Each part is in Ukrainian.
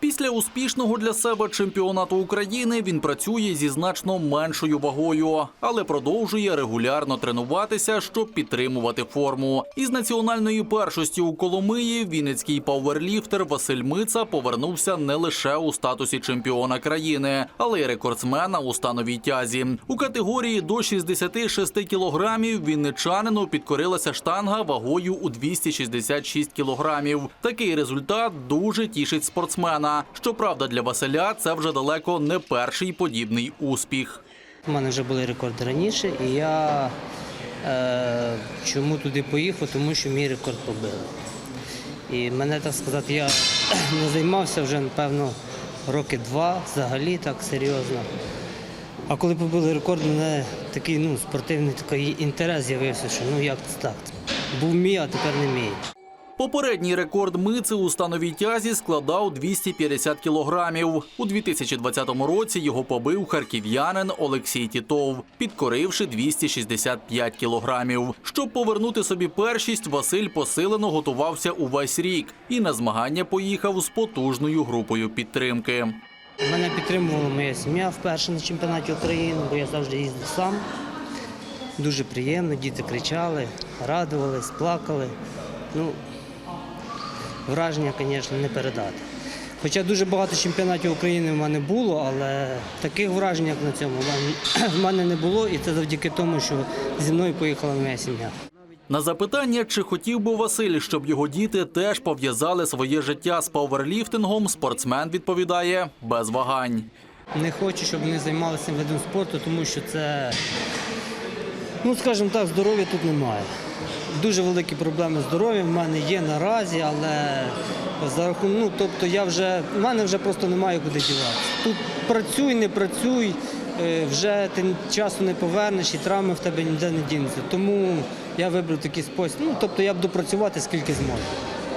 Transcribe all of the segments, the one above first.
Після успішного для себе чемпіонату України він працює зі значно меншою вагою, але продовжує регулярно тренуватися, щоб підтримувати форму. Із національної першості у Коломиї вінницький пауерліфтер Василь Мица повернувся не лише у статусі чемпіона країни, але й рекордсмена у становій тязі. У категорії до 66 кілограмів вінничанину підкорилася штанга вагою у 266 кілограмів. Такий результат дуже тішить спортсмена. Щоправда, для Василя це вже далеко не перший подібний успіх. У мене вже були рекорди раніше, і я е, чому туди поїхав, тому що мій рекорд побили. І мене, так сказати, я не займався вже, напевно, роки два взагалі так серйозно. А коли побили рекорд, мене такий ну, спортивний такий інтерес з'явився, що ну як це так? Був мій, а тепер не мій. Попередній рекорд Мици у становій тязі складав 250 кілограмів. У 2020 році його побив харків'янин Олексій Тітов, підкоривши 265 кілограмів. Щоб повернути собі першість, Василь посилено готувався увесь рік і на змагання поїхав з потужною групою підтримки. Мене підтримувала моя сім'я вперше на чемпіонаті України, бо я завжди їздив сам. Дуже приємно, діти кричали, радувались, плакали. Ну, враження, звісно, не передати. Хоча дуже багато чемпіонатів України в мене було, але таких вражень, як на цьому, в мене- не було, і це завдяки тому, що зі мною поїхала моя сім'я. На запитання, чи хотів би Василь, щоб його діти теж пов'язали своє життя з пауерліфтингом, спортсмен відповідає без вагань. Не хочу, щоб вони займалися видом спорту, тому що це, ну скажімо так, здоров'я тут немає. Дуже великі проблеми з здоров'ям в мене є наразі, але за ну тобто я вже, в мене вже просто немає куди діватися. Тут працюй, не працюй, е, вже ти часу не повернеш і травми в тебе ніде не дінуться. Тому я вибрав такий спосіб. Ну, тобто я буду працювати скільки зможу.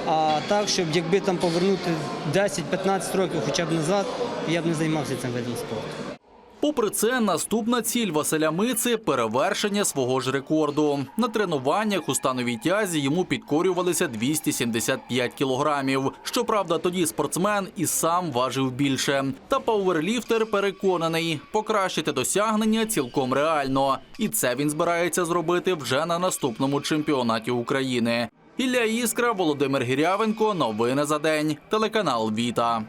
А так, щоб якби там повернути 10-15 років хоча б назад, я б не займався цим видом спорту. Попри це, наступна ціль Василя Мици перевершення свого ж рекорду. На тренуваннях у становій тязі йому підкорювалися 275 кілограмів. Щоправда, тоді спортсмен і сам важив більше. Та пауерліфтер переконаний, покращити досягнення цілком реально, і це він збирається зробити вже на наступному чемпіонаті України. Ілля Іскра, Володимир Гірявенко. Новини за день. Телеканал Віта.